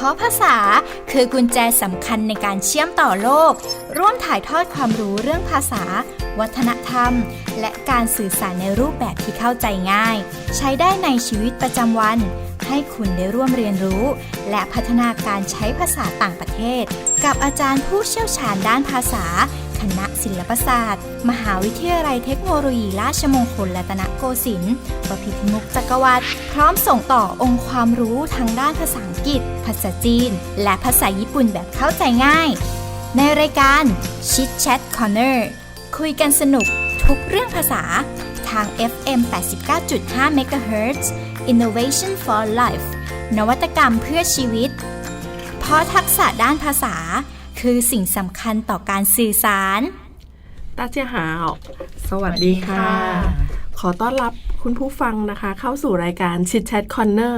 เพราะภาษา คือกุญแจสำคัญในการเชื่อมต่อโลก ร่วมถ่ายทอดความรู้เรื่องภาษา วัฒนธรรม และการสื่อสารในรูปแบบที่เข้าใจง่าย ใช้ได้ในชีวิตประจำวัน ให้คุณได้ร่วมเรียนรู้ และพัฒนาการใช้ภาษาต่างประเทศ กับอาจารย์ผู้เชี่ยวชาญด้านภาษา คณะศิลปศาสตร์ มหาวิทยาลัยเทคโนโลยีราชมงคลรัตนโกสินทร์บพิตรมุกจักรวรรดิพร้อมส่งต่อองค์ความรู้ทางด้านภาษาอังกฤษ ภาษาจีน และภาษาญี่ปุ่นแบบเข้าใจง่าย ในรายการ Chit Chat Corner คุยกันสนุกทุกเรื่องภาษาทาง FM 89.5 MHz Innovation for Life นวัตกรรมเพื่อชีวิต เพราะทักษะด้านภาษา คือสิ่งสำคัญต่อการสื่อสารตาเจียหาวสวัสดีค่ะคะขอต้อนรับคุณผู้ฟังนะคะ เข้าสู่รายการ Chit Chat Corner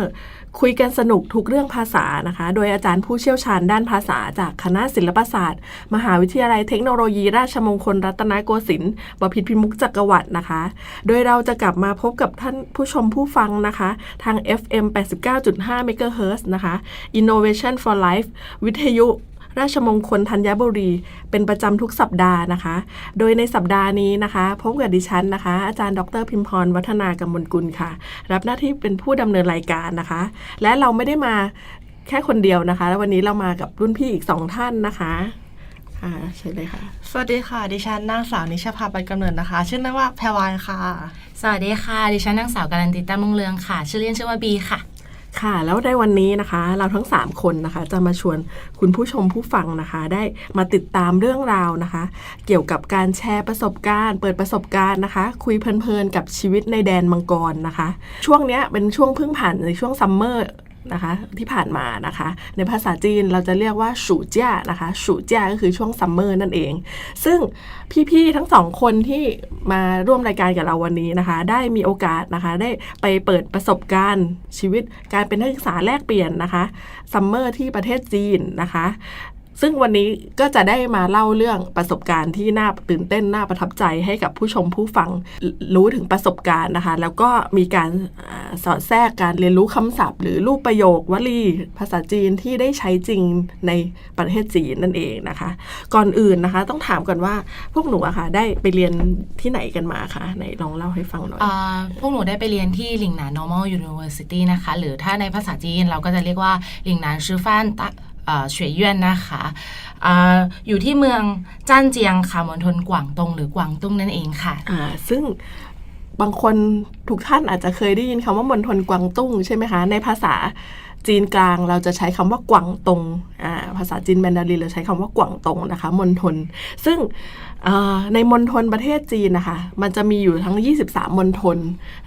คุยกันสนุกทุกเรื่องภาษานะคะ โดยอาจารย์ผู้เชี่ยวชาญด้านภาษาจากคณะศิลปศาสตร์ มหาวิทยาลัยเทคโนโลยีราชมงคลรัตนโกสินทร์บพิตรพิมุกจักรวรรดินะคะ โดยเราจะกลับมาพบกับท่านผู้ชมผู้ฟังนะคะ ทาง FM 89.5 MHz นะคะ Innovation for Life วิทยุ ราชมงคลธัญบุรี เป็นประจำทุกสัปดาห์นะคะ โดยในสัปดาห์นี้นะคะ พบกับดิฉันนะคะ อาจารย์ดรพิมพรวัฒนากำมลกุลค่ะ รับหน้าที่เป็นผู้ดำเนินรายการนะคะ และเราไม่ได้มาแค่คนเดียวนะคะ แล้ววันนี้เรามากับรุ่นพี่อีกสองท่านนะคะค่ะเชิญเลยค่ะ สวัสดีค่ะ ดิฉันนางสาวนิชภาปันกำเนิดนะคะ ชื่อเล่นว่าแพรวายค่ะ สวัสดีค่ะ ดิฉันนางสาวการันติต้ามุ่งเรืองค่ะ ชื่อเล่นชื่อว่าบีค่ะ ค่ะ แล้วในวันนี้นะคะ เราทั้ง 3 คนนะคะ จะมาชวนคุณผู้ชมผู้ฟังนะคะ ได้มาติดตามเรื่องราวนะคะ เกี่ยวกับการแชร์ประสบการณ์ เปิดประสบการณ์นะคะ คุยเพลินๆกับชีวิตในแดนมังกรนะคะ ช่วงเนี้ยเป็นช่วงเพิ่งผ่านในช่วงซัมเมอร์ นะคะที่ผ่านมานะคะ ในภาษาจีนเราจะเรียกว่าสูเจ้านะคะสูเจ้าก็คือช่วงซัมเมอร์นั่นเอง ซึ่งพี่ๆทั้งสองคนที่มาร่วมรายการกับเราวันนี้นะคะ ได้มีโอกาสนะคะได้ไปเปิดประสบการณ์ชีวิตการเป็นนักศึกษาแลกเปลี่ยนนะคะซัมเมอร์ที่ประเทศจีนนะคะ ซึ่งวันนี้ก็จะได้มาเล่าเรื่องประสบการณ์ที่น่าตื่นเต้นน่าประทับใจให้กับผู้ชมผู้ฟังรู้ถึงประสบการณ์นะคะ แล้วก็มีการอสอดแทรกการเรียนรู้คำศัพท์ หรือรูปประโยควลีภาษาจีนที่ได้ใช้จริงในประเทศจีนนั่นเองนะคะ ก่อนอื่นนะคะ ต้องถามก่อนว่าพวกหนูอะค่ะได้ไปเรียนที่ไหนกันมาคะไหนลองเล่าให้ฟังหน่อยอพวกหนูได้ไปเรียนที่หลิงหนาน normal university นะคะ หรือถ้าในภาษาจีนเราก็จะเรียกว่าหลิงหนานชื่อฟ้านตะ เอ่อเฉวยเยี่ยนนะคะอยู่ที่เมืองจ้านเจียงค่ะมณฑลกวางตงหรือกวางตุ้งนั่นเองค่ะซึ่ง บางคนทุกท่านอาจจะเคยได้ยินคำว่ามณฑลกวางตุ้งใช่ไหมคะ ในภาษาจีนกลางเราจะใช้คำว่ากวางตงอ่าภาษาจีนแมนดารินเราใช้คำว่ากวางตงนะคะมณฑลซึ่งอ่าในมณฑลประเทศจีนนะคะ มันจะมีอยู่ทั้ง 23มณฑล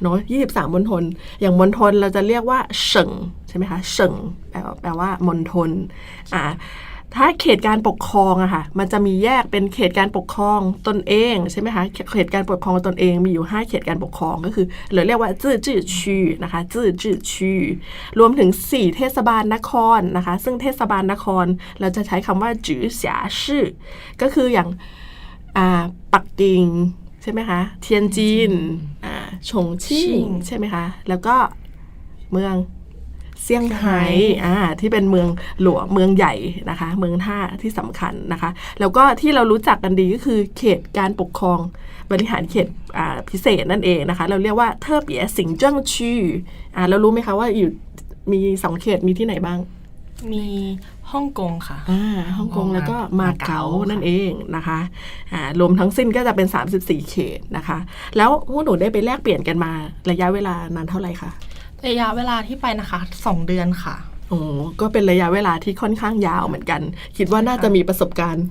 เนาะ23มณฑลอย่างมณฑลเราจะเรียกว่าเฉิงใช่ไหมคะเฉิงแปลว่าแปลว่ามณฑลอ่า ถ้าเขตการปกครองอะค่ะ มันจะมีแยกเป็นเขตการปกครองตนเองใช่ไหมคะ เขตการปกครองตนเองมีอยู่ 5 เขตการปกครองก็คือเราเรียกว่าจื่อจื่อชีนะคะจื่อจื่อชีรวมถึง 4 เทศบาลนครนะคะ ซึ่งเทศบาลนครเราจะใช้คำว่าจื่อเสียชื่อ ก็คืออย่างอ่าปักกิ่งใช่ไหมคะเทียนจีนอ่าฉงชิ่งใช่ไหมคะ แล้วก็เมือง เซี่ยงไฮ้อ่าที่เป็นเมืองหลวงเมืองใหญ่นะคะ เมืองท่าที่สำคัญนะคะ แล้วก็ที่เรารู้จักกันดีก็คือเขตการปกครองบริหารเขตอ่าพิเศษนั่นเองนะคะ เราเรียกว่าเทอเปียสิงเจิ้งชื่ออ่าเรารู้ไหมคะว่าอยู่มีสองเขตมีที่ไหนบ้าง มีฮ่องกงค่ะอ่าฮ่องกงแล้วก็มาเก๊ามาเก๊าค่ะนั่นเองนะคะอ่ารวมทั้งสิ้นก็จะเป็น 34 เขตนะคะ แล้วพวกหนูได้ไปแลกเปลี่ยนกันมาระยะเวลานานเท่าไหร่คะ ระยะเวลาที่ไปนะคะ 2 เดือนค่ะ โอ้ก็เป็นระยะเวลาที่ค่อนข้างยาวเหมือนกัน คิดว่าน่าจะมีประสบการณ์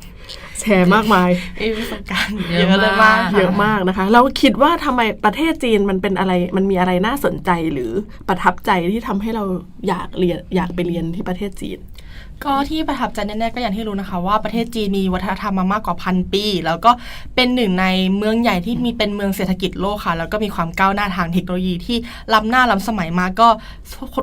แชร์มากมายมีประสบการณ์เยเยอะอะเลยมามากกเยอะมากนะคะ เราคิดว่าทำไมประเทศจีนมันเป็นอะไร มันมีอะไรน่าสนใจหรือประทับใจที่ทำให้เราอยากเรียนอยากไปเรียนที่ประเทศจีนก็ที่ประทับใจแน่ๆก็อย่างที่รู้นะคะ ว่าประเทศจีนมีวัฒนธรรมมามากกว่าพันปี แล้วก็เป็นหนึ่งในเมืองใหญ่ที่มีเป็นเมืองเศรษฐกิจโลกค่ะ แล้วก็มีความก้าวหน้าทางเทคโนโลยีที่ล้ำหน้าล้ำสมัยมากก็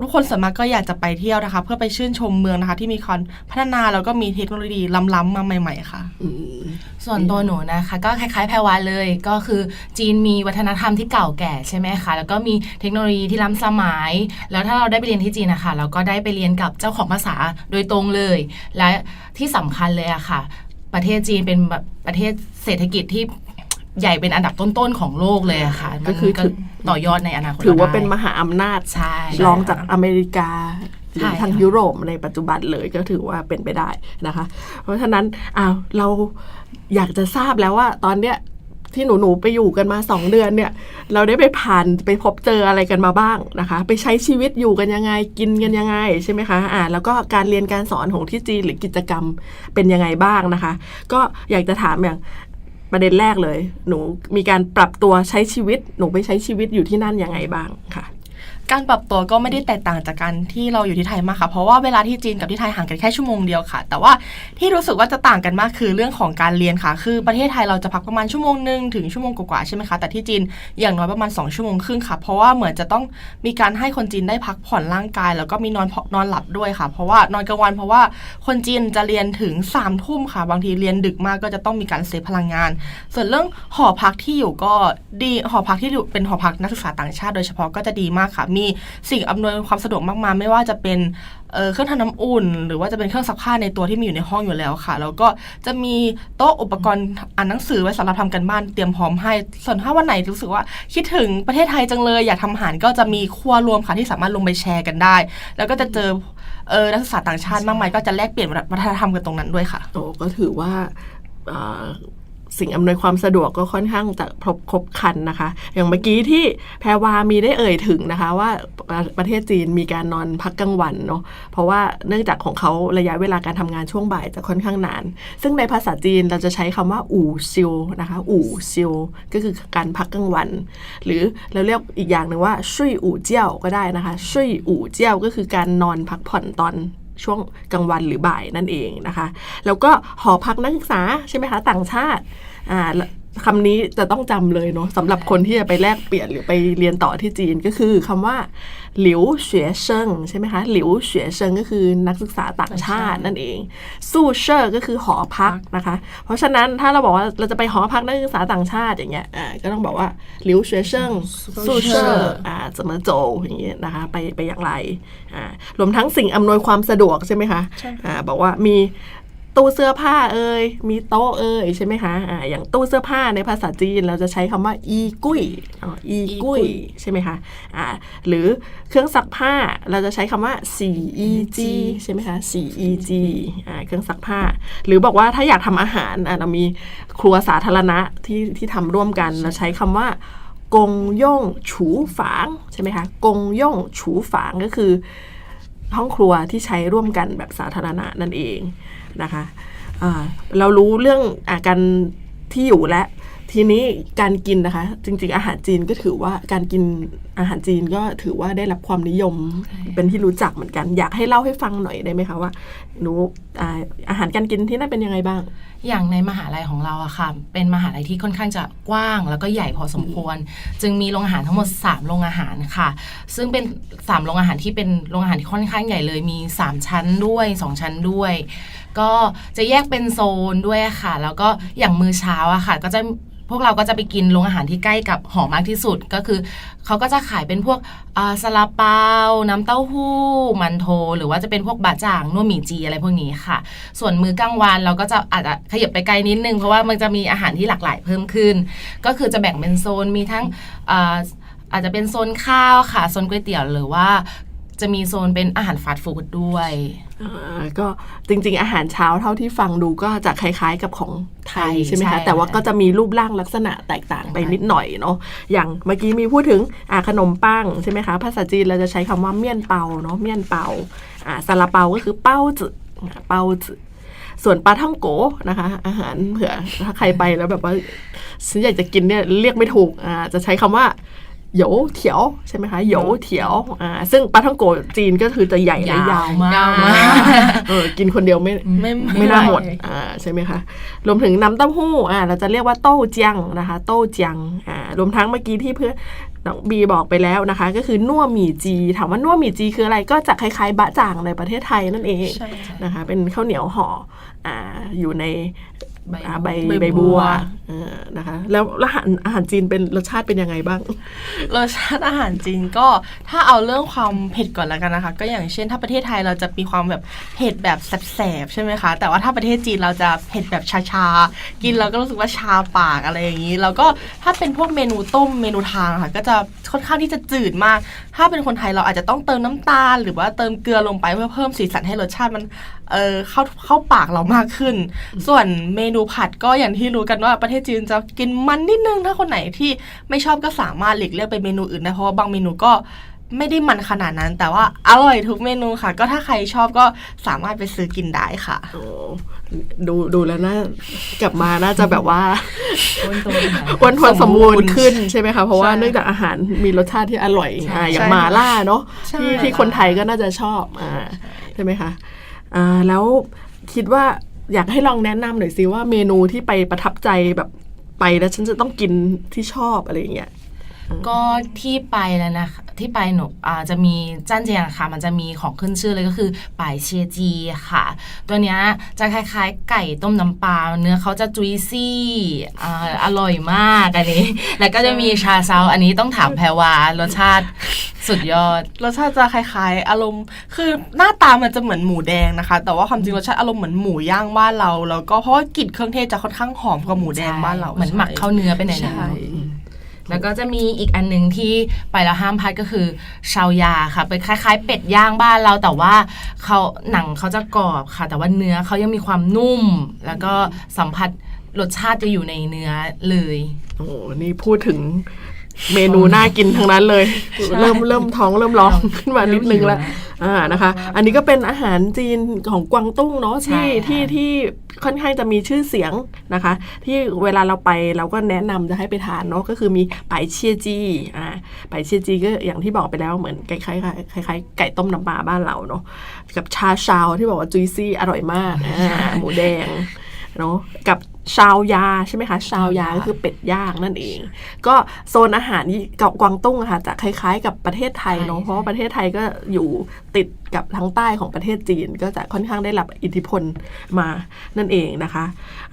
ทุกคนส่วนมากก็อยากจะไปเที่ยวนะคะ เพื่อไปชื่นชมเมืองนะคะ ที่มีความพัฒนาแล้วก็มีเทคโนโลยีล้ำๆมาใหม่ ๆค่ะอืมส่วนตัวหนูนะคะ ก็คล้ายๆแพรวาเลยก็คือจีนมีวัฒนธรรมที่เก่าแก่ใช่ไหมคะแล้วก็มีเทคโนโลยีที่ล้ำสมัย แล้วถ้าเราได้ไปเรียนที่จีนนะคะเราก็ได้ไปเรียนกับเจ้าของภาษาโดยตรงเลย และที่สำคัญเลยอะค่ะ ประเทศจีนเป็นแบบประเทศเศรษฐกิจที่ใหญ่เป็นอันดับต้นๆของโลกเลยอะค่ะก็คือมันก็ต่อยอดในอนาคตถือว่าได้เป็นมหาอำนาจใช่รองจากอเมริกา หรือทางยุโรปในปัจจุบันเลยก็ถือว่าเป็นไปได้นะคะ เพราะฉะนั้นอ้าวเราอยากจะทราบแล้วว่าตอนเนี้ยที่หนูหนูๆไปอยู่กันมาสองเดือนเนี่ย เราได้ไปผ่านไปพบเจออะไรกันมาบ้างนะคะ ไปใช้ชีวิตอยู่กันยังไงกินกันยังไงใช่ไหมคะอ่าแล้วก็การเรียนการสอนของที่จีนหรือกิจกรรมเป็นยังไงบ้างนะคะ ก็อยากจะถามอย่างประเด็นแรกเลย หนูมีการปรับตัวใช้ชีวิต หนูไปใช้ชีวิตอยู่ที่นั่นยังไงบ้างค่ะ การปรับตัวก็ไม่ได้แตกต่างจากการที่เราอยู่ที่ไทยมากค่ะ เพราะว่าเวลาที่จีนกับที่ไทยห่างกันแค่ชั่วโมงเดียวค่ะ แต่ว่าที่รู้สึกว่าจะต่างกันมากคือเรื่องของการเรียนค่ะ คือประเทศไทยเราจะพักประมาณชั่วโมงหนึ่งถึงชั่วโมงกว่าๆใช่ไหมคะ แต่ที่จีนอย่างน้อยประมาณ 2 ชั่วโมงครึ่งค่ะ เพราะว่าเหมือนจะต้องมีการให้คนจีนได้พักผ่อนร่างกาย แล้วก็มีนอนนอนหลับด้วยค่ะ เพราะว่านอนกลางวันเพราะว่าคนจีนจะเรียนถึง3ามทุ่มค่ะ บางทีเรียนดึกมากก็จะต้องมีการเซฟพลังงาน ส่วนเรื่องหอพักที่อยู่ก็ดีหอพักที่อยู่เป็นหอพักนักศึกษาต่างชาติโดยเฉพาะก็จะดีมากค่ะมีสิ่งอำนวยความสะดวกมากมายไม่ว่าจะเป็นเเครื่องทำน้ำอุ่น หรือว่าจะเป็นเครื่องซักผ้าในตัวที่มีอยู่ในห้องอยู่แล้วค่ะ แล้วก็จะมีโต๊ะอุปกรณ์อ่านหนังสือไว้สำหรับทำกันบ้านเตรียมพร้อมให้ ส่วนถ้าวันไหนรู้สึกว่า คิดถึงประเทศไทยจังเลย อยากทำอาหารก็จะมีครัวรวมค่ะที่สามารถลงไปแชร์กันได้ แล้วก็จะเจอเออนักศึกษาต่างชาติมากมายก็จะแลกเปลี่ยนวัฒนธรรมกันตรงนั้นด้วยค่ะโอ้ก็ถือว่า สิ่งอำนวยความสะดวกก็ค่อนข้างจะครบครบคันนะคะ อย่างเมื่อกี้ที่แพรวามีได้เอ่ยถึงนะคะ ว่าประประเทศจีนมีการนอนพักกลางวันเนาะเพราะว่าเนื่องจากของเขาระยะเวลาการทำงานช่วงบ่ายจะค่อนข้างนาน ซึ่งในภาษาจีนเราจะใช้คำว่าอู่ซิวนะคะ อู่ซิวก็คือการพักกลางวัน หรือเราเรียกอีกอย่างหนึ่งว่าชุยอู่เจี้ยวก็ได้นะคะชุยอู่เจี้ยวก็คือการนอนพักผ่อนตอน ช่วงกลางวันหรือบ่ายนั่นเองนะคะ แล้วก็หอพักนักศึกษาใช่ไหมคะต่างชาติอ่า คำนี้จะต้องจำเลยเนาะสำหรับคนที่จะไปแลกเปลี่ยนหรือไปเรียนต่อที่จีนก็คือคำว่า หลิวเฉวยเซิงใช่ไหมคะ หลิวเฉวยเซิงก็คือนักศึกษาต่างชาตินั่นเอง สู้เชอร์ก็คือหอพักนะคะ เพราะฉะนั้นถ้าเราบอกว่าเราจะไปหอพักนักศึกษาต่างชาติอย่างเงี้ยอ่าก็ต้องบอกว่าหลิวเฉวยเซิงสู้เชอร์อ่าจะมาโจอย่างเงี้ยนะคะไปไปอย่างไรอ่ารวมทั้งสิ่งอำนวยความสะดวกใช่ไหมคะใช่ค่ะอ่าบอกว่ามี ตู้เสื้อผ้าเอ่ยมีโต๊ะเอ่ยใช่ไหมคะอ่าอย่างตู้เสื้อผ้าในภาษาจีนเราจะใช้คำว่าอีกุ้ยอ๋ออีกุ้ยใช่ไหมคะอ่าหรือเครื่องซักผ้าเราจะใช้คำว่า 4EG ใช่ไหมคะ 4EG อ่าเครื่องซักผ้า หรือบอกว่าถ้าอยากทำอาหารอ่าเรามีครัวสาธารณะที่ที่ทำร่วมกันเราใช้คำว่ากงย่งฉูฝางใช่ไหมคะกงย่งฉูฝางก็คือ ห้องครัวที่ใช้ร่วมกันแบบสาธารณะนั่นเองนะคะะเรารู้เรื่องอาการที่อยู่และ ทีนี้การกินนะคะ จริงๆ อาหารจีนก็ถือว่าการกินอาหารจีนก็ถือว่าได้รับความนิยมเป็นที่รู้จักเหมือนกัน อยากให้เล่าให้ฟังหน่อยได้ไหมคะว่าหนูอาอาหารการกินที่นั่นเป็นยังไงบ้าง อย่างในมหาลัยของเราอะค่ะ เป็นมหาลัยที่ค่อนข้างจะกว้างแล้วก็ใหญ่พอสมควร จึงมีโรงอาหารทั้งหมด 3 โรงอาหารค่ะ ซึ่งเป็น 3 โรงอาหารที่เป็นโรงอาหารที่ค่อนข้างใหญ่เลยมี 3 ชั้นด้วย 2 ชั้นด้วย ก็จะแยกเป็นโซนด้วยค่ะ แล้วก็อย่างมื้อเช้าอะค่ะ ก็จะ พวกเราก็จะไปกินโรงอาหารที่ใกล้กับหอมากที่สุดก็คือเขาก็จะขายเป็นพวกซาลาเปา น้ำเต้าหู้ มันโถหรือว่าจะเป็นพวกบะจ่างนัวหมี่จีอะไรพวกนี้ค่ะ ส่วนมื้อกลางวันเราก็จะอาจจะขยับไปไกลนิดนึง เพราะว่ามันจะมีอาหารที่หลากหลายเพิ่มขึ้น ก็คือจะแบ่งเป็นโซนมีทั้งอาจจะเป็นโซนข้าวค่ะโซนก๋วยเตี๋ยวหรือว่า จะมีโซนเป็นอาหารฟาสต์ฟู้ดด้วยอ่าก็จริงๆ อาหารเช้าเท่าที่ฟังดูก็จะคล้ายๆกับของไทยไทยใช่ไหมใช่คะแต่ว่าก็จะมีรูปร่างลักษณะแตกต่างไปใช่นิดหน่อยเนาะอย่างเมื่อกี้มีพูดถึงอ่าขนมปังใช่ไหมคะภาษาจีนเราจะใช้คำว่าเมี่ยนเปาเนาะเมี่ยนเปาอ่าซาลาเปาก็คือเป้าจือ่าเป้าจืส่วนปลาท่องโกนะคะ อาหารเผื่อถ้าใครไปแล้วแบบว่าฉันอยากจะกินเนี่ยเรียกไม่ถูกอ่าจะใช้คำว่า โหยวเถียวใช่ไหมคะโหยวเถียวอ่าซึ่งปลาท่องโกจีนก็คือจะใหญ่และยาวมากยาวมากเออกินคนเดียวไม่ไม่ไม่น่าหมดไหวอ่าใช่ไหมคะรวมถึงน้ำเต้าหู้อ่าเราจะเรียกว่าโต้เจียงนะคะ โต้เจียงอ่ารวมทั้งเมื่อกี้ที่เพื่อนน้องบีบอกไปแล้วนะคะ ก็คือนัวหมี่จีถามว่านัวหมี่จีคืออะไรก็จะคล้ายๆบะจ่างในประเทศไทยนั่นเองใช่ค่ะนะคะ เป็นข้าวเหนียวห่ออ่าอยู่ในใบอ่าใบใบใบบับัววเออ นะคะ แล้วอาหารอาหารจีนเป็นรสชาติเป็นยังไงบ้าง รสชาติอาหารจีนก็ถ้าเอาเรื่องความเผ็ดก่อนแล้วกันนะคะ ก็อย่างเช่นถ้าประเทศไทยเราจะมีความแบบเผ็ดแบบแสบๆใช่ไหมคะ แต่ว่าถ้าประเทศจีนเราจะเผ็ดแบบชาๆกินแล้วก็รู้สึกว่าชาปากอะไรอย่างนี้ แล้วก็ถ้าเป็นพวกเมนูต้มเมนูทางค่ะ ก็จะค่อนข้างที่จะจืดมาก ถ้าเป็นคนไทยเราอาจจะต้องเติมน้ำตาล หรือว่าเติมเกลือลงไปเพื่อเพิ่มสีสันให้รสชาติมันเออเข้าเข้าปากเรามากขึ้น ส่วนเมนูผัดก็อย่างที่รู้กันว่าประเทศจีนจะกินมันนิดนึง ถ้าคนไหนที่ไม่ชอบก็สามารถหลีกเลี่ยงไปเมนูอื่นได้เพราะว่าบางเมนูก็ไม่ได้มันขนาดนั้น แต่ว่าอร่อยทุกเมนูค่ะ ก็ถ้าใครชอบก็สามารถไปซื้อกินได้ค่ะโอ้ดูดูแล้วน่ากลับมาน่าจะแบบว่าอ้วนตัวค่ะอ้วนทวนสมบูรณ์ขึ้นใช่ไหมคะเพราะว่าใช่เนื่องจากอาหารมีรสชาติที่อร่อยใช่อ่าอย่างใช่หมาล่าเนาะใช่ที่ที่คนไทยก็น่าจะชอบอ่าใช่ไหมคะอ่าแล้วคิดว่า อยากให้ลองแนะนำหน่อยสิว่าเมนูที่ไปประทับใจแบบไปแล้วฉันจะต้องกินที่ชอบอะไรอย่างเงี้ย ก็ที่ไปแล้วนะคะที่ไปหนูอ่าจะมีจ้านเจียงค่ะ มันจะมีของขึ้นชื่อเลยก็คือป่ายเชียจีค่ะ ตัวเนี้ยจะคล้ายๆ ไก่ต้มน้ำปลาเนื้อเขาจะจุยซี่อ่าอร่อยมากอันนี้ แล้วก็จะมีชาซาวอันนี้ต้องถามแพรวารสชาติสุดยอด รสชาติจะคล้ายๆ อารมณ์ คือหน้าตามันจะเหมือนหมูแดงนะคะ แต่ว่าความจริงรสชาติอารมณ์เหมือนหมูย่างบ้านเรา แล้วก็เพราะว่ากลิ่นเครื่องเทศจะค่อนข้างหอมกว่าหมูแดงบ้านเราเหมือนหมักเข้าเนื้อไปในใช่นั้น แล้วก็จะมีอีกอันหนึ่งที่ไปแล้วห้ามพลาดก็คือชาวยาค่ะ เป็นคล้าย ๆ เป็ดย่างบ้านเราแต่ว่าเขาหนังเขาจะกรอบค่ะ แต่ว่าเนื้อเขายังมีความนุ่ม แล้วก็สัมผัสรสชาติจะอยู่ในเนื้อเลย โอ้โหนี่พูดถึง เมนูน่ากินทั้งนั้นเลย เริ่มเริ่มท้องเริ่มร้องขึ้นมานิดนึงแล้วอ่านะคะ อันนี้ก็เป็นอาหารจีนของกวางตุ้งเนาะใช่ที่ค่ะที่ที่ค่อนข้างจะมีชื่อเสียงนะคะ ที่เวลาเราไปเราก็แนะนำจะให้ไปทานเนาะก็คือมีไปเชียจีอ่าไปเชียจีก็อย่างที่บอกไปแล้วเหมือนคล้ายๆคล้ายๆคล้ายๆไก่ต้มน้ำปลาบ้านเราเนาะกับชาชาวที่บอกว่าจุยซี่อร่อยมากอ่าหมูแดงเนาะกับ ชาวยาใช่ไหมคะ ชาวยาก็คือเป็ดย่างนั่นเอง ก็โซนอาหารที่เกาะกวางตุ้งอะค่ะจะคล้ายๆ กับประเทศไทยเนาะใช่เพราะว่าประเทศไทยก็อยู่ติด กับทางใต้ของประเทศจีนก็จะค่อนข้างได้รับอิทธิพลมานั่นเองนะคะ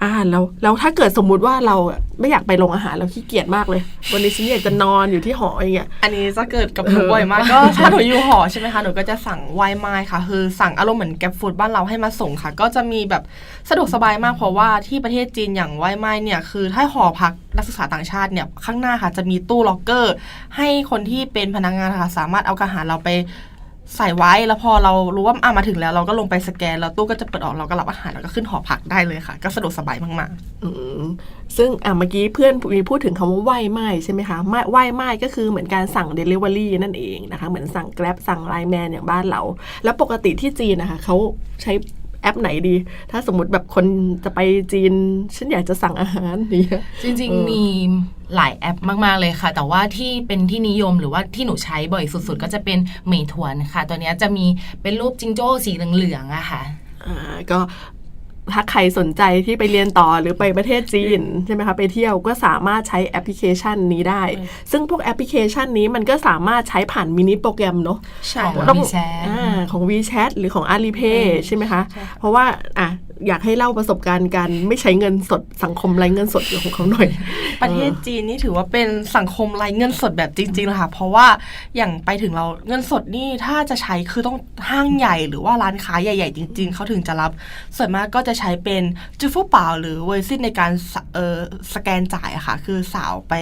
อ่าแล้วแล้วถ้าเกิดสมมุติว่าเราไม่อยากไปโรงอาหารเราขี้เกียจมากเลย วันนี้ฉันอยากจะนอนอยู่ที่หออย่างเงี้ยอันนี้จะเกิดกับหนูบ่อยมากก็ถ้าหนูอยู่หอใช่ไหมคะหนูก็จะสั่งไวน์ไม้ค่ะ คือสั่งอารมณ์เหมือนแกร็บฟูดบ้านเราให้มาส่งค่ะ ก็จะมีแบบสะดวกสบายมากเพราะว่าที่ประเทศจีนอย่างไวน์ไม้เนี่ยคือถ้าหอพักนักศึกษาต่างชาติเนี่ยข้างหน้าค่ะจะมีตู้ล็อกเกอร์ ให้คนที่เป็นพนักงานค่ะสามารถเอาอาหารเราไป ใส่ไว้แล้วพอเรารู้ว่าอะมาถึงแล้ว เราก็ลงไปสแกนแล้วตู้ก็จะเปิดออกเราก็รับอาหารแล้วก็ขึ้นหอพักได้เลยค่ะ ก็สะดวกสบายมากๆอืมซึ่งอะเมื่อกี้เพื่อนมีพูดถึงคำว่าไหว้ไม้ใช่ไหมคะไหว้ไหว้ไม้ก็คือเหมือนการสั่ง Delivery นั่นเองนะคะ เหมือนสั่งแกร็บสั่งไลน์แมนอย่างบ้านเรา แล้วปกติที่จีนนะคะเขาใช้ แอปไหนดี ถ้าสมมติแบบคนจะไปจีน ฉันอยากจะสั่งอาหารเนี่ยจริงเออๆมีหลายแอปมาก ๆ เลยค่ะ แต่ว่าที่เป็นที่นิยมหรือว่าที่หนูใช้บ่อยสุด ๆ ก็จะเป็นเหมยถวนค่ะ ตัวเนี้ยจะมีเป็นรูปจิงโจ้สีเหลืองๆอะค่ะอ่าก็ ถ้าใครสนใจที่ไปเรียนต่อหรือไปประเทศจีนใช่ไหมคะไปเที่ยวก็สามารถใช้แอปพลิเคชันนี้ได้ ซึ่งพวกแอปพลิเคชันนี้มันก็สามารถใช้ผ่านมินิโปรแกรมเนาะใช่ของค่ะเรา WeChat อ่าของ WeChat หรือของ Alipay ใช่ไหมคะ เพราะว่าอะ อยากให้เล่าประสบการณ์การไม่ใช้เงินสดสังคมไร้เงินสดของเขาหน่อย ประเทศจีนนี่ถือว่าเป็นสังคมไร้เงินสดแบบจริงๆเลยค่ะเพราะว่าอย่างไปถึงเราเงินสดนี่ถ้าจะใช้คือต้องห้างใหญ่หรือว่าร้านค้าใหญ่ๆ จริง ๆเขาถึงจะรับ ส่วนมากก็จะใช้เป็นจูฟูเปล่าหรือเวอร์ซินในการสเออสแกนจ่ายค่ะ คือสาวไป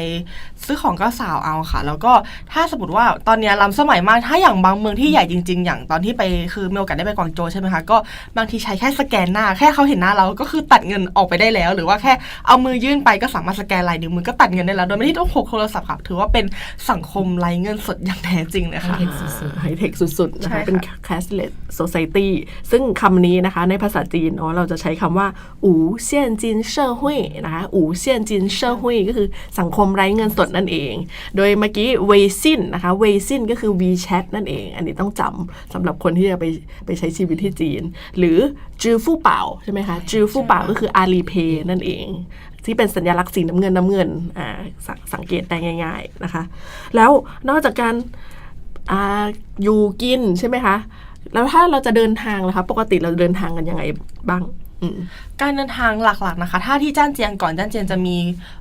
ซื้อของก็สาวเอาค่ะ แล้วก็ถ้าสมมติว่าตอนนี้ล้ำสมัยมากถ้าอย่างบางเมืองที่ใหญ่จริง ๆ อย่างตอนที่ไปคือมีโอกาสได้ไปกวางโจใช่ไหมคะก็บางทีใช้แค่สแกนหน้าแค่ค่เขาเห็นหน้าเราก็คือตัดเงินออกไปได้แล้ว หรือว่าแค่เอามือยื่นไปก็สามารถสแกนลายนิ้วมือก็ตัดเงินได้แล้วโดยไม่ต้องพกโทรศัพท์ค่ะถือว่าเป็นสังคมไร้เงินสดอย่างแท้จริงเลยค่ะไฮเทคสุดไฮเทคสุดๆนะใช่คะค่ะเป็น cashless society ซึ่งคำนี้นะคะในภาษาจีนเนาะเราจะใช้คำว่าอูเซียนจินเช่อหุยนะคะอูเซียนจินเช่อหุยก็คือสังคมไร้เงินสดนั่นเอง โดยเมื่อกี้เวซินนะคะเวซินก็คือ WeChat นั่นเอง อันนี้ต้องจำสำหรับคนที่จะไปไปใช้ชีวิตที่จีน หรือจือฟู่เป่าใช่ไหมคะจือฟู่เป่าก็คือ Alipay นั่นเอง ที่เป็นสัญลักษณ์สีน้ำเงินน้ำเงินอ่าสสังเกตได้ง่าย ๆนะคะ แล้วนอกจากการอ่าอยู่กินใช่ไหมคะแล้วถ้าเราจะเดินทางนะคะ ปกติเราเดินทางกันยังไงบ้างอืม การเดินทางหลักๆนะคะ ถ้าที่จ้านเจียงก่อนจ้านเจียงจะมี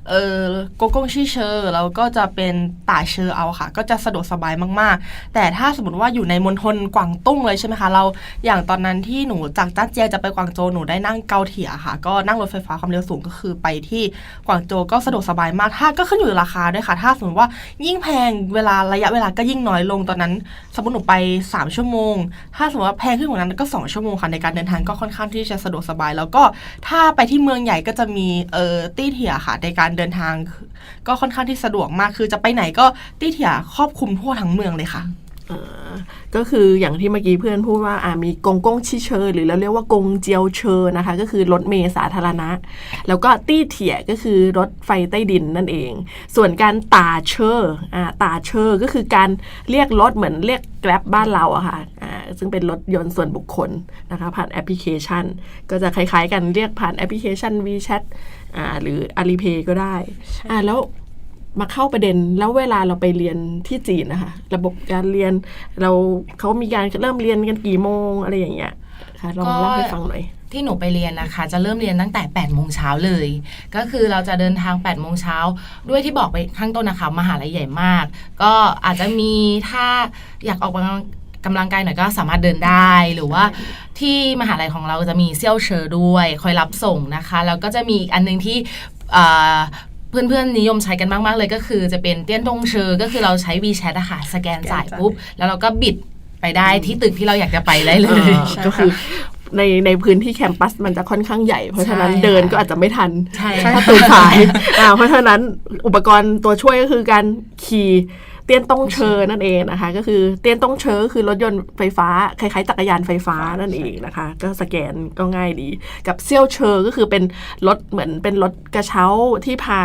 เออโกกงชี่เชอร์แล้วก็จะเป็นต่าเชอร์เอาค่ะ ก็จะสะดวกสบายมากๆ แต่ถ้าสมมติว่าอยู่ในมณฑลกวางตุ้งเลยใช่ไหมคะเราอย่างตอนนั้นที่หนูจากจ้านเจียงจะไปกวางโจวหนูได้นั่งเกาเถียค่ะ ก็นั่งรถไฟฟ้าความเร็วสูงก็คือไปที่กวางโจวก็สะดวกสบายมากถ้าก็ขึ้นอยู่กับราคาด้วยค่ะ ถ้าสมมติว่ายิ่งแพงเวลาระยะเวลาก็ยิ่งน้อยลงตอนนั้น สมมติหนูไป 3 ชั่วโมง ถ้าสมมติว่าแพงขึ้นกว่านั้นก็ 2 ชั่วโมงค่ะในการเดินทางก็ค่อนข้างที่จะสะดวกสบายแล้วก็ถ้าไปที่เมืองใหญ่ก็จะมีเอ่อตี้เถียค่ะในการเดินทาง ก็ค่อนข้างที่สะดวกมากคือจะไปไหนก็ตี้เถียครอบคลุมทั่วทั้งเมืองเลยค่ะ ก็คืออย่างที่เมื่อกี้เพื่อนพูดว่าอ่ามีกงกงชิเชอหรือเราเรียกว่ากงเจียวเชอนะคะ ก็คือรถเมล์สาธารณะ แล้วก็ตี้เถี่ยก็คือรถไฟใต้ดินนั่นเอง ส่วนการตาเชออ่าตาเชอก็คือการเรียกรถเหมือนเรียกแกร็บบ้านเราอะค่ะอ่าซึ่งเป็นรถยนต์ส่วนบุคคลนะคะผ่านแอปพลิเคชัน ก็จะคล้ายๆกันเรียกผ่านแอปพลิเคชัน WeChat อ่าหรือ Alipay ก็ได้อ่าแล้ว มาเข้าประเด็นแล้วเวลาเราไปเรียนที่จีนนะคะระบบการเรียนเราเขามีการเริ่มเรียนกันกี่โมงอะไรอย่างเงี้ยค่ะลองเล่าให้ฟังหน่อยที่หนูไปเรียนนะคะ จะเริ่มเรียนตั้งแต่8ปดโมงเช้าเลย ก็คือเราจะเดินทาง8ปดโมงเช้าด้วยที่บอกไปข้างต้นนะคะมหาลัยใหญ่มาก ก็อาจจะมีถ้าอยากออกกำลังกำลังกายหน่อยก็สามารถเดินได้หรือว่าที่มหาลัยของเราจะมีเซี่ยวเชอร์ด้วย คอยรับส่งนะคะ แล้วก็จะมีอีกอันหนึงที่ เพื่อนๆนิยมใช้กันมากๆเลยก็คือจะเป็นเตี้ยนตงเชอร์ก็คือเราใช้ WeChat อะค่ะสแกนจ่ายปุ๊บ แล้วเราก็บิดไปได้ที่ตึกที่เราอยากจะไปได้เลยอ่าใช่ก็คือในในพื้นที่แคมปัสมันจะค่อนข้างใหญ่ เพราะฉะนั้นใช่เดินก็อาจจะไม่ทันใช่ถ้าตื่นสายอ่าเพราะฉะนั้นอุปกรณ์ตัวช่วยก็คือการขี่ เตี้ยนต้องเชอนั่นเองนะคะ ก็คือเตี้ยนต้องเชอคือรถยนต์ไฟฟ้าคล้ายๆจักรยานไฟฟ้านั่นเองนะคะ ก็สแกนก็ง่ายดี กับเซี่ยวเชอก็คือเป็นรถเหมือนเป็นรถกระเช้าที่พา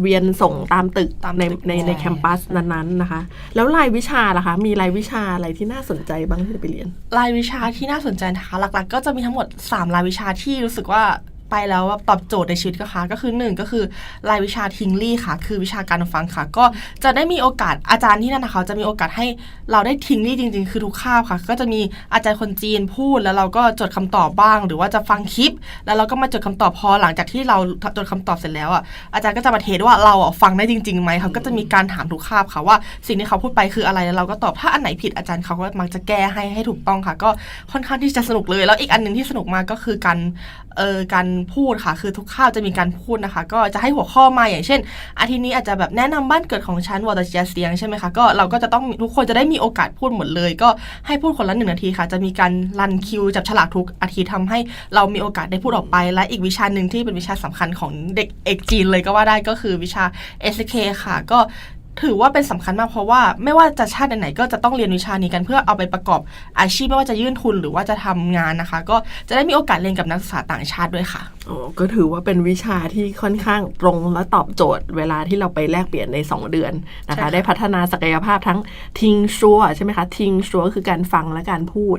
เวียนส่งตามตึกตามในตึกในในแคมปัสนั้นๆนะคะ แล้วรายวิชาล่ะคะ มีรายวิชาอะไรที่น่าสนใจบ้างที่จะไปเรียน รายวิชาที่น่าสนใจนะคะ หลัก ๆ ก็จะมีทั้งหมด 3 รายวิชาที่รู้สึกว่า ไปแล้วว่าตอบโจทย์ในชีวิตก็ค่ะ ก็คือหนึ่งก็คือรายวิชาทิงลี่ค่ะ คือวิชาการฟังค่ะ ก็จะได้มีโอกาสอาจารย์ที่นั่นนะคะจะมีโอกาสให้เราได้ทิงลี่จริง ๆ คือทุกคาบค่ะ ก็จะมีอาจารย์คนจีนพูด แล้วเราก็จดคำตอบบ้าง หรือว่าจะฟังคลิป แล้วเราก็มาจดคำตอบพอหลังจากที่เราจดคำตอบเสร็จแล้วอะอาจารย์ก็จะมาเทสว่าเราฟังได้จริงๆไหมเขาก็จะมีการถามทุกคาบค่ะว่า สิ่งที่เขาพูดไปคืออะไรแล้วเราก็ตอบถ้าอันไหนผิดอาจารย์เขาก็มักจะแก้ให้ให้ถูกต้องค่ะ ก็ค่อนข้างที่จะสนุกเลย แล้วอีกอันหนึ่งที่สนุกมากก็คือการเออการพูดค่ะ คือทุกคาบจะมีการพูดนะคะ ก็จะให้หัวข้อมาอย่างเช่น อาทิตย์นี้อาจจะแบบแนะนำบ้านเกิดของฉันวอเตอร์เจียเซียงใช่ไหมคะก็เราก็จะต้องทุกคนจะได้มีโอกาสพูดหมดเลย ก็ให้พูดคนละหนึ่งนาทีค่ะ จะมีการรันคิวจับฉลากทุกอาทิตย์ทำให้เรามีโอกาสได้พูดออกไป และอีกวิชาหนึ่งที่เป็นวิชาสำคัญของเด็กเอกจีนเลยก็ว่าได้ก็คือวิชา SK ค่ะ ก็ ถือว่าเป็นสำคัญมากเพราะว่าไม่ว่าจะชาติไหนๆก็จะต้องเรียนวิชานี้กันเพื่อเอาไปประกอบอาชีพไม่ว่าจะยื่นทุนหรือว่าจะทำงานนะคะ ก็จะได้มีโอกาสเรียนกับนักศึกษาต่างชาติด้วยค่ะอ๋อก็ถือว่าเป็นวิชาที่ค่อนข้างตรงและตอบโจทย์ เวลาที่เราไปแลกเปลี่ยนใน 2 เดือนนะใช่คะค่ะได้พัฒนาศักยภาพทั้งทิงชัวใช่ไหมคะทิงชัวคือการฟังและการพูด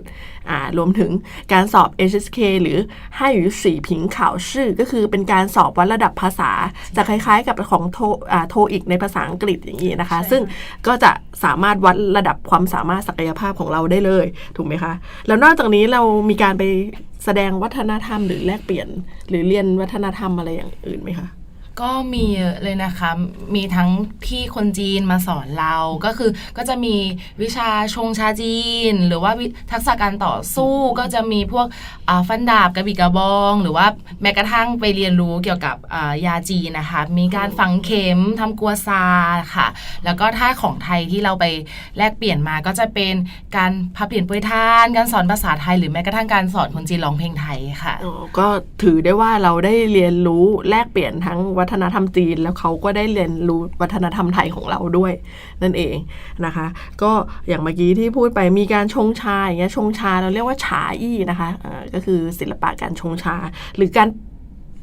อ่ารวมถึงการสอบ HSK หรือให้หรือสี่ผิงข่าวชื่อ ก็คือเป็นการสอบวัดระดับภาษาจะคล้ายๆ กับของโทอ่าโทอีกในภาษาอังกฤษอย่างนี้นะคะ ซึ่งก็จะสามารถวัดระดับความสามารถศักยภาพของเราได้เลย ถูกไหมคะ แล้วนอกจากนี้เรามีการไปแสดงวัฒนธรรม หรือแลกเปลี่ยน หรือเรียนวัฒนธรรมอะไรอย่างอื่นไหมคะ ก็มีเลยนะคะ มีทั้งที่คนจีนมาสอนเรา ก็คือก็จะมีวิชาชงชาจีน หรือว่าทักษะการต่อสู้ก็จะมีพวกฟันดาบกระบี่กระบอง หรือว่าแม้กระทั่งไปเรียนรู้เกี่ยวกับยาจีนนะคะ มีการฝังเข็มทำกัวซาค่ะ แล้วก็ถ้าของไทยที่เราไปแลกเปลี่ยนมาก็จะเป็นการพับเปลี่ยนปวยทาน การสอนภาษาไทย หรือแม้กระทั่งการสอนคนจีนร้องเพลงไทยค่ะก็ถือได้ว่าเราได้เรียนรู้แลกเปลี่ยนทั้งวัฒนธรรมจีน แล้วเขาก็ได้เรียนรู้วัฒนธรรมไทยของเราด้วย นั่นเองนะคะ ก็อย่างเมื่อกี้ที่พูดไปมีการชงชาอย่างเงี้ยชงชาเราเรียกว่าฉาอี้นะคะก็คือศิลปะการชงชา หรือการ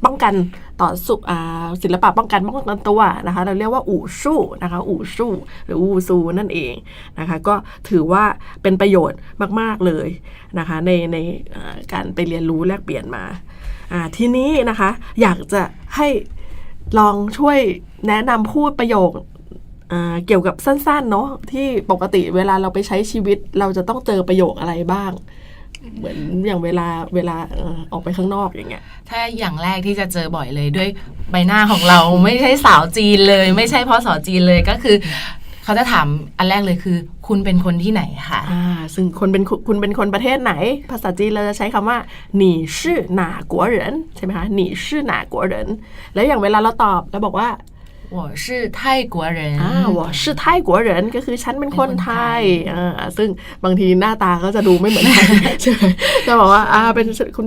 ป้องกันต่อสู้อ่าศิลปะป้องกันป้องกันตัวนะคะเราเรียกว่าอู่สู้นะคะอู่สู้หรืออูซูนั่นเองนะคะก็ถือว่าเป็นประโยชน์มาก ๆ เลยนะคะในในการไปเรียนรู้แลกเปลี่ยนมาอ่าทีนี้นะคะอยากจะให้ ลองช่วยแนะนำพูดประโยคเกี่ยวกับสั้นๆ เนาะที่ปกติเวลาเราไปใช้ชีวิตเราจะต้องเจอประโยคอะไรบ้าง เหมือนอย่างเวลาเวลาออกไปข้างนอกอย่างเงี้ยถ้าอย่างแรกที่จะเจอบ่อยเลยด้วยใบหน้าของเรา ไม่ใช่สาวจีนเลย ไม่ใช่พ่อสาวจีนเลยก็คือ เขาจะถามอันแรกเลยคือ คุณเป็นคนที่ไหนค่ะ อ่าซึ่งคนเป็นคุณคุณเป็นคนประเทศไหน ภาษาจีนเราจะใช้คำว่า你是哪国人ใช่ไหมคะ你是哪国人แล้วอย่างเวลาเราตอบเราบอกว่า 我是泰国人 อ่า我是泰国人ก็คือฉันเป็นคนไทยอ่าซึ่งบางทีหน้าตาก็จะดูไม่เหมือนกัน ใช่ไหมจะบอกว่าอ่าเป็นคุณ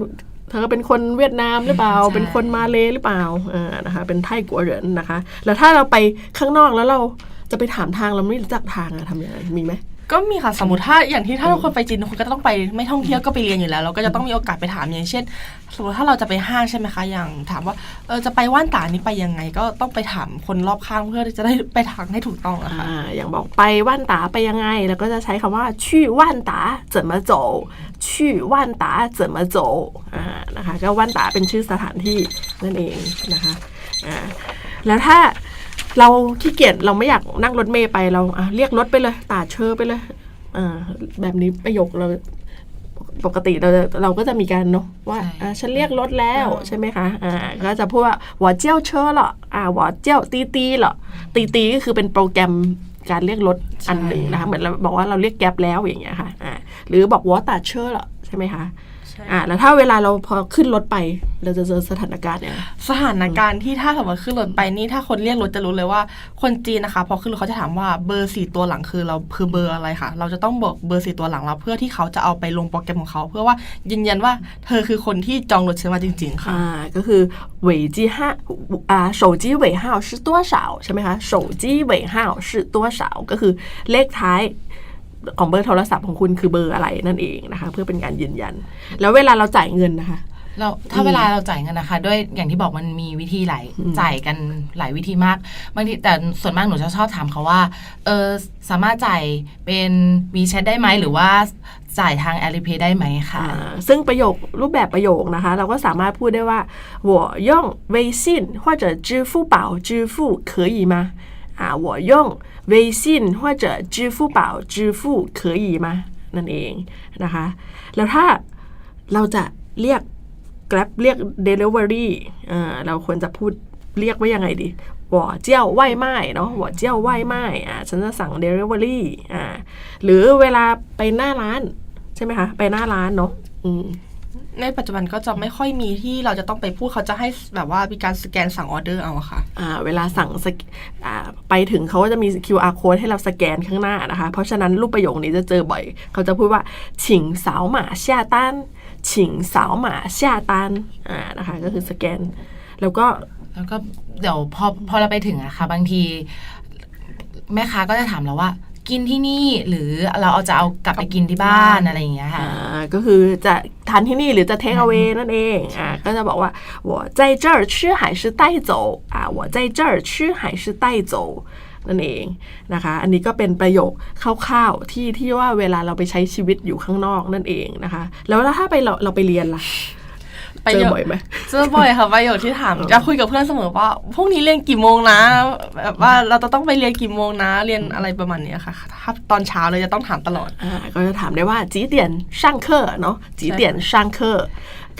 เธอเป็นคนเวียดนามหรือเปล่า ใช่ เป็นคนมาเลหรือเปล่าอ่านะคะ เป็นไทยกัวเหรินนะคะ แล้วถ้าเราไปข้างนอกแล้วเรา จะไปถามทางเราไม่รู้จักทางอะทำยังไงมีไหม ก็มีค่ะสมมติถ้าอย่างที่ถ้าเราคนไปจีนคนก็ต้องไปไม่ท่องเที่ยวก็ไปเรียนอยู่แล้ว เราก็จะต้องมีโอกาสไปถามอย่างเช่น สมมติถ้าเราจะไปห้างใช่ไหมคะอย่างถามว่าเออจะไปว่านตานี้ไปยังไง ก็ต้องไปถามคนรอบข้างเพื่อที่จะได้ไปทางให้ถูกต้องอะค่ะ อ่าอย่างบอกไปว่านตาไปยังไง แล้วก็จะใช้คำว่าชื่อว่านตา怎么走ชื่อว่านตา怎么走อ่านะคะก็ว่านตาเป็นชื่อสถานที่นั่นเองนะคะอ่าแล้วถ้า เราขี้เกียจเราไม่อยากนั่งรถเมย์ไปเราอะเรียกรถไปเลยตาเชอไปเลยอ่าแบบนี้ประโยคเราปกติเราจะเราก็จะมีการเนาะว่าใช่อะฉันเรียกรถแล้วใช่ไหมคะอ่าก็จะพูดว่าหัวเจี้ยวเชอเหรออ่าหัวเจี้ยวตีตีเหรอตีตีก็คือเป็นโปรแกรมการเรียกรถอันหนึ่งนะคะเหมือนเราบอกว่าเราเรียกแก๊ปแล้วอย่างเงี้ยค่ะอ่าหรือบอกวอตาเชอร์ใช่ไหมคะ ใช่ อ่าแล้วถ้าเวลาเราพอขึ้นรถไป เราจะเจอสถานการณ์เนี่ย สถานการณ์ที่ถ้าสมมติขึ้นรถไปนี่ถ้าคนเรียกรถจะรู้เลยว่าคนจีนนะคะ พอขึ้นรถเขาจะถามว่าเบอร์สี่ตัวหลังคือเราคือเบอร์อะไรค่ะ เราจะต้องบอกเบอร์สี่ตัวหลังเราเพื่อที่เขาจะเอาไปลงโปรแกรมของเขา เพื่อว่ายืนยันว่าเธอคือคนที่จองรถฉันมาจริง ๆ ค่ะ อ่าก็คือ尾机号อ่า手机尾号是多少ใช่ไหมคะ手机尾号是多少ก็คือเลขท้าย ของเบอร์โทรศัพท์ของคุณคือเบอร์อะไรนั่นเองนะคะ เพื่อเป็นการยืนยัน แล้วเวลาเราจ่ายเงินนะคะ เราถ้าเวลาเราจ่ายเงินนะคะ ด้วยอย่างที่บอกมันมีวิธีหลายจ่ายกันหลายวิธีมากบางทีแต่ส่วนมากหนูจะชอบถามเขาว่าเออสามารถจ่ายเป็น WeChat ได้ไหมหรือว่าจ่ายทาง Alipay ได้ไหมค่ะ อ่าซึ่งประโยครูปแบบประโยคนะคะ เราก็สามารถพูดได้ว่า我用微信或者支付宝支付可以吗 อ่า我用微信或者支付宝支付可以吗นั่นเองนะคะ แล้วถ้าเราจะเรียก Grab เรียก Delivery อ่าเราควรจะพูดเรียกว่ายังไงดี我叫外卖เนาะ我叫外卖อ่าฉันจะสั่ง Delivery อ่าหรือเวลาไปหน้าร้าน ใช่ไหมคะ ไปหน้าร้านเนาะอืม ในปัจจุบันก็จะไม่ค่อยมีที่เราจะต้องไปพูดเขาจะให้แบบว่ามีการสแกนสั่งออเดอร์เอาค่ะอ่าเวลาสั่งสไปถึงเขาก็จะมี QR code ให้เราสแกนข้างหน้านะคะ เพราะฉะนั้นรูปประโยคนี้จะเจอบ่อย เขาจะพูดว่าฉิงสาวหมาเชียตันฉิงสาวหมาเชียตันอ่านะคะก็คือสแกน แล้วก็แล้วก็เดี๋ยวพอพอเราไปถึงอะค่ะ บางที แม่ค้าก็จะถามเราว่า กินที่นี่หรือเราเอาจะเอากลับไปกินที่บ้านอะไรอย่างเงี้ยค่ะ อ่าก็คือจะทานที่นี่หรือจะ take away นั่นเองอ่าก็จะบอกว่า我在这儿吃还是带走อ่า我在这儿吃还是带走นั่นเองนะคะ อันนี้ก็เป็นประโยคคร่าวๆที่ที่ว่าเวลาเราไปใช้ชีวิตอยู่ข้างนอกนั่นเองนะคะ แล้วถ้าไปเราเราไปเรียนล่ะ ไป เจเยออะบ่อยไหมเจอบ่อยค่ะประโยคที่ถามจะคุยกับเพื่อนเสมอว่าพรุ่งนี้เรียนกี่โมงนะ แบบว่าเราจะต้องไปเรียนกี่โมงนะ เรียนอะไรประมาณเนี้ยค่ะถ้าตอนเช้าเลยจะต้องถามตลอดอ่าก็จะถามได้ว่าจีเตียนช่างเคอเนาะจีเตียนช่างเคอ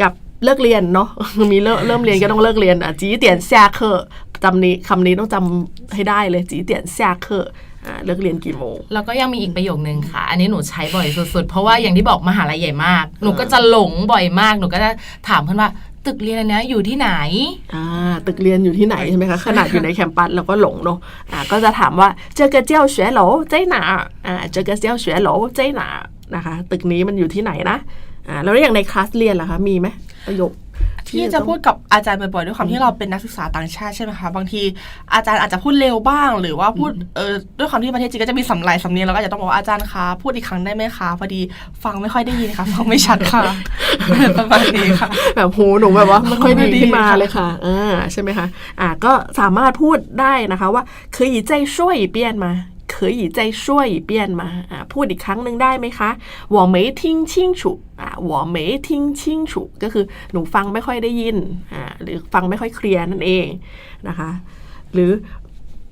กับเลิกเรียนเนาะมีเริ่มเริ่มเรียนก็ต้องเลิกเรียนอะจีเตียนแซเคอจำนี้คำนี้ต้องจำให้ได้เลยจีเตียน下课อ่า เลิกเรียนกี่โมง แล้วก็ยังมีอีกประโยคนึงค่ะ อันนี้หนูใช้บ่อยสุดๆ เพราะว่าอย่างที่บอกมหาลัยใหญ่มาก หนูก็จะหลงบ่อยมาก หนูก็จะถามเพื่อนว่าตึกเรียนอันเนี้ยอยู่ที่ไหน อ่า ตึกเรียนอยู่ที่ไหนใช่ไหมคะ ขนาดอยู่ในแคมปัสเราก็หลงเนาะ อ่า ก็จะถามว่าเจอกับเจ้าเฉวยโหลใจหนา อ่า เจอกับเจ้าเฉวยโหลใจหนา นะคะ ตึกนี้มันอยู่ที่ไหนนะ อ่า แล้วอย่างในคลาสเรียนล่ะคะ มีไหมประโยค ที่จะพูดกับอาจารย์บ่อยๆด้วยความที่เราเป็นนักศึกษาต่างชาติใช่ไหมคะบางทีอาจารย์อาจจะพูดเร็วบ้าง หรือว่าพูดเออด้วยความที่ประเทศจีนก็จะมีสำไลสำเนียงเราก็จะต้องบอกว่าอาจารย์คะพูดอีกครั้งได้ไหมคะพอดีฟังไม่ค่อยได้ยินค่ะฟังไม่ชัดค่ะประมาณนี้ค่ะ แบบหูหนูแบบว่าไม่ค่อยได้ยินมาเลยค่ะอ่าใช่ไหมคะอ่าก็สามารถพูดได้นะคะว่าคือใจช่วยเปลี่ยนมา 可以再说一遍吗อ่าพูดอีกครั้งหนึ่งได้ไหมคะ我没听清楚อ่า我没听清楚ก็คือหนูฟังไม่ค่อยได้ยินอ่าหรือฟังไม่ค่อยเคลียร์นั่นเองนะคะ หรือ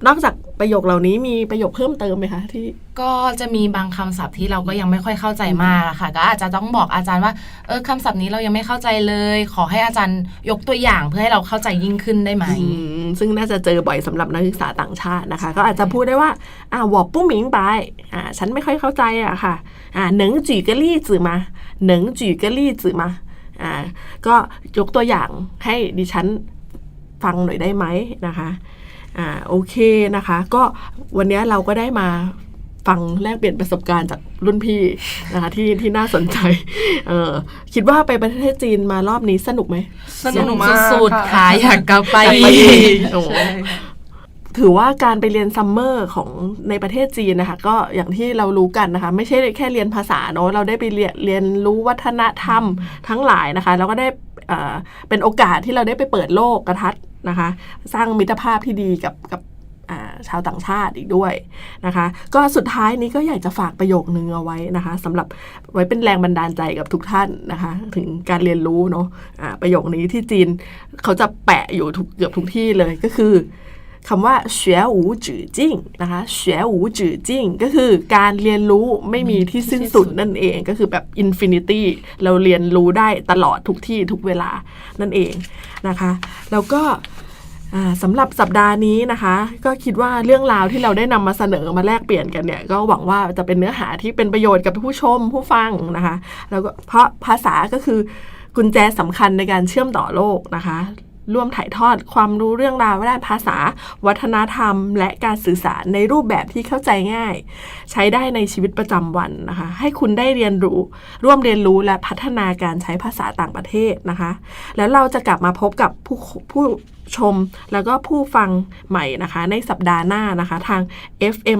นอกจากประโยคเหล่านี้มีประโยคเพิ่มเติมไหมคะที่ ก็จะมีบางคำศัพท์ที่เราก็ยังไม่ค่อยเข้าใจมากค่ะ ก็อาจจะต้องบอกอาจารย์ว่าเออคำศัพท์นี้เรายังไม่เข้าใจเลย ขอให้อาจารย์ยกตัวอย่างเพื่อให้เราเข้าใจยิ่งขึ้นได้ไหมซึ่งน่าจะเจอบ่อยสำหรับนักศึกษาต่างชาตินะคะ ก็อาจจะพูดได้ว่าอ่าวอปุ้หมิงไปอ่าฉันไม่ค่อยเข้าใจอะค่ะอ่าหนึ่งจีกะลี่จือมาหนึ่งจีกะลี่จือมาอ่าก็ยกตัวอย่างให้ดิฉันฟังหน่อยได้ไหมนะคะ อ่าโอเคนะคะ ก็วันนี้เราก็ได้มาฟังแลกเปลี่ยนประสบการณ์จากรุ่นพี่นะคะที่ที่น่าสนใจเออคิดว่าไปประเทศจีนมารอบนี้สนุกไหมสนุกมากสุดๆค่ะอยากกลับไปอยากไปอีอีกกโอ้โหถือว่าการไปเรียนซัมเมอร์ของในประเทศจีนนะคะ ก็อย่างที่เรารู้กันนะคะ ไม่ใช่แค่เรียนภาษาเนอะเราได้ไปเรียนเรียนรู้วัฒนธรรมทั้งหลายนะคะ แล้วก็ได้เอ่อเป็นโอกาสที่เราได้ไปเปิดโลกกระทัด นะคะ สร้างมิตรภาพที่ดีกับกับชาวต่างชาติอีกด้วยนะคะ ก็สุดท้ายนี้ก็อยากจะฝากประโยคนึงเอาไว้นะคะสำหรับไว้เป็นแรงบันดาลใจกับทุกท่านนะคะ ถึงการเรียนรู้เนาะะประโยคนี้ที่จีนเขาจะแปะอยู่ทุกเกือบทุกที่เลยก็คือ คำว่าเฉวยหูจือจิ้งนะคะเฉวยหูจือจิ้งก็คือการเรียนรู้ไม่มีที่สิ้นสุดนั่นเองก็คือแบบอินฟินิตี้เราเรียนรู้ได้ตลอดทุกที่ทุกเวลานั่นเองนะคะ แล้วก็สำหรับสัปดาห์นี้นะคะ ก็คิดว่าเรื่องราวที่เราได้นำมาเสนอมาแลกเปลี่ยนกันเนี่ยก็หวังว่าจะเป็นเนื้อหาที่เป็นประโยชน์กับผู้ชมผู้ฟังนะคะ แล้วก็เพราะภาษาก็คือกุญแจสำคัญในการเชื่อมต่อโลกนะคะ ร่วมถ่ายทอดความรู้เรื่องราวด้านภาษา วัฒนธรรม และการสื่อสารในรูปแบบที่เข้าใจง่าย ใช้ได้ในชีวิตประจำวันนะคะ ให้คุณได้เรียนรู้ ร่วมเรียนรู้และพัฒนาการใช้ภาษาต่างประเทศนะคะ แล้วเราจะกลับมาพบกับผู้ผู้ชมแล้วก็ผู้ฟังใหม่นะคะในสัปดาห์หน้านะคะ ทาง FM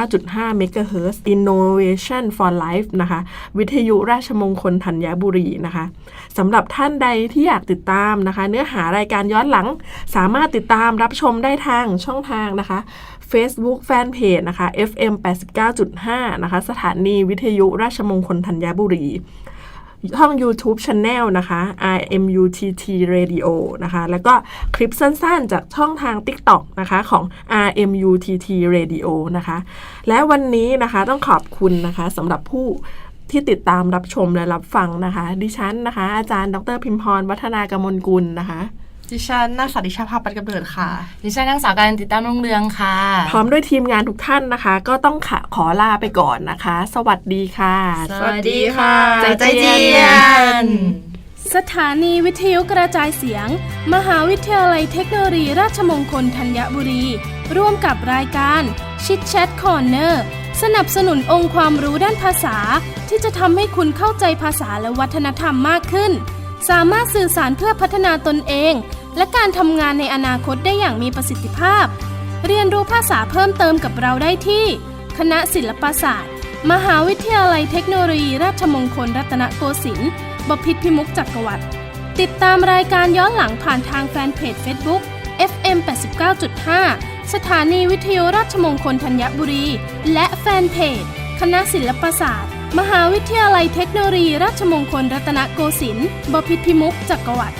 89.5 MHz Innovation for Life นะคะ วิทยุราชมงคลธัญบุรีนะคะสำหรับท่านใดที่อยากติดตามนะคะ เนื้อหารายการย้อนหลัง สามารถติดตามรับชมได้ทางช่องทางนะคะ Facebook Fanpage นะคะ FM 89.5 นะคะ สถานีวิทยุราชมงคลธัญบุรีช่อง YouTube Channel นะคะ RMUTT Radio นะคะ แล้วก็คลิปสั้นๆ จากช่องทาง TikTok นะคะของ RMUTT Radio นะคะ และวันนี้นะคะต้องขอบคุณนะคะสำหรับผู้ที่ติดตามรับชมและรับฟังนะคะ ดิฉันนะคะ อาจารย์ ดรพิมพร วัฒนากมลกุลนะคะ ดิฉันนักสัตดิชาภาพปัดกำเนิดค่ะ ดิฉันนางสาวการติดตามรุ่งเรืองค่ะ พร้อมด้วยทีมงานทุกท่านนะคะ ก็ต้องขอขอลาไปก่อนนะคะ สวัสดีค่ะ สวัสดีค่ะใจเจียน สถานีวิทยุกระจายเสียง มหาวิทยาลัยเทคโนโลยีราชมงคลธัญบุรี ร่วมกับรายการชิดแชทคอร์เนอร์สนับสนุนองค์ความรู้ด้านภาษา ที่จะทำให้คุณเข้าใจภาษาและวัฒนธรรมมากขึ้น สามารถสื่อสารเพื่อพัฒนาตนเอง และการทำงานในอนาคตได้อย่างมีประสิทธิภาพ เรียนรู้ภาษาเพิ่มเติมกับเราได้ที่ คณะศิลปศาสตร์ มหาวิทยาลัยเทคโนโลยี ราชมงคลรัตนโกสินทร์บพิตรพิมุกจักรวรรดิติดตามรายการย้อนหลังผ่านทางแฟนเพจ Facebook FM 89.5 สถานีวิทยุราชมงคลธัญบุรี และแฟนเพจ คณะศิลปศาสตร์ มหาวิทยาลัยเทคโนโลยี ราชมงคลรัตนโกสินทร์บพิตรพิมุกจักรวรรดิ